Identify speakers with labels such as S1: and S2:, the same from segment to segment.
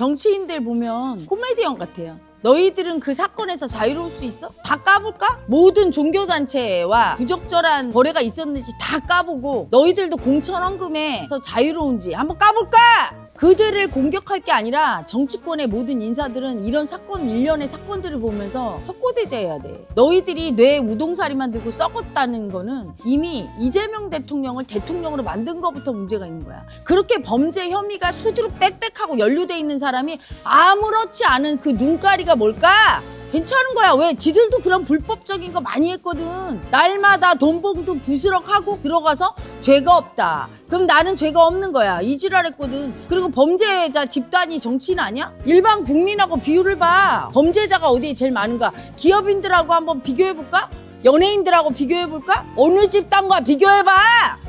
S1: 정치인들 보면 코미디언 같아요. 너희들은 그 사건에서 자유로울 수 있어? 다 까볼까? 모든 종교단체와 부적절한 거래가 있었는지 다 까보고 너희들도 공천원금에서 자유로운지 한번 까볼까? 그들을 공격할 게 아니라 정치권의 모든 인사들은 이런 사건 일련의 사건들을 보면서 석고대죄해야 돼. 너희들이 뇌 우동사리 만 들고 썩었다는 거는 이미 이재명 대통령을 대통령으로 만든 것부터 문제가 있는 거야. 그렇게 범죄 혐의가 수두룩 빽빽하고 연루돼 있는 사람이 아무렇지 않은 그 눈가리가 뭘까? 괜찮은 거야. 왜? 지들도 그런 불법적인 거 많이 했거든. 날마다 돈봉투 부스럭하고 들어가서 죄가 없다. 그럼 나는 죄가 없는 거야. 이 지랄 했거든. 그리고 범죄자 집단이 정치인 아니야? 일반 국민하고 비율을 봐. 범죄자가 어디에 제일 많은가? 기업인들하고 한번 비교해볼까? 연예인들하고 비교해볼까? 어느 집단과 비교해봐!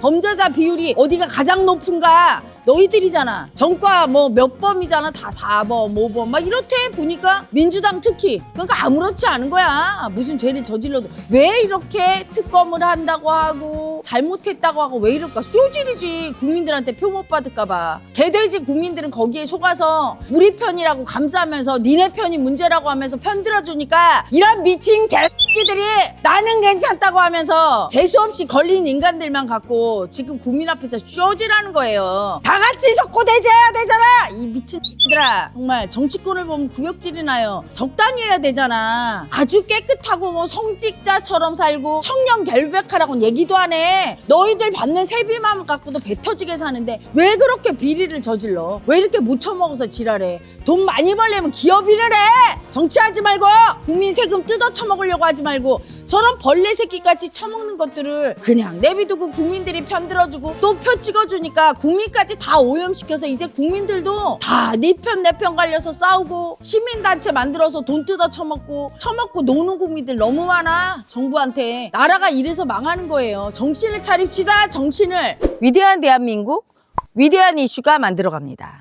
S1: 범죄자 비율이 어디가 가장 높은가? 너희들이잖아. 전과 뭐 몇 범이잖아. 다 4범, 5범. 막 이렇게 보니까 민주당 특히. 그러니까 아무렇지 않은 거야. 무슨 죄를 저질러도. 왜 이렇게 특검을 한다고 하고 잘못했다고 하고 왜 이럴까? 쇼질이지. 국민들한테 표 못 받을까 봐. 개돼지 국민들은 거기에 속아서 우리 편이라고 감싸면서 니네 편이 문제라고 하면서 편 들어주니까 이런 미친 개 새끼들이 나는 괜찮다고 하면서 재수없이 걸린 인간들만 갖고 지금 국민 앞에서 쇼질하는 거예요. 다 같이 석고대죄해야 되잖아. 이 미친 새끼들아. 정말 정치권을 보면 구역질이 나요. 적당히 해야 되잖아. 아주 깨끗하고 뭐 성직자처럼 살고 청년 결백하라고는 얘기도 안 해. 너희들 받는 세비만 갖고도 배 터지게 사는데 왜 그렇게 비리를 저질러? 왜 이렇게 못 처먹어서 지랄해? 돈 많이 벌려면 기업 일을 해. 정치하지 말고 국민 세금 뜯어 처먹으려고 하지 말고 저런 벌레 새끼같이 처먹는 것들을 그냥 내비두고 국민들이 편들어주고 또 표 찍어주니까 국민까지 다 오염시켜서 이제 국민들도 다 네 편 내 편 갈려서 싸우고 시민단체 만들어서 돈 뜯어 처먹고 처먹고 노는 국민들 너무 많아. 정부한테 나라가 이래서 망하는 거예요. 정신을 차립시다. 정신을. 위대한 대한민국 위대한 이슈가 만들어갑니다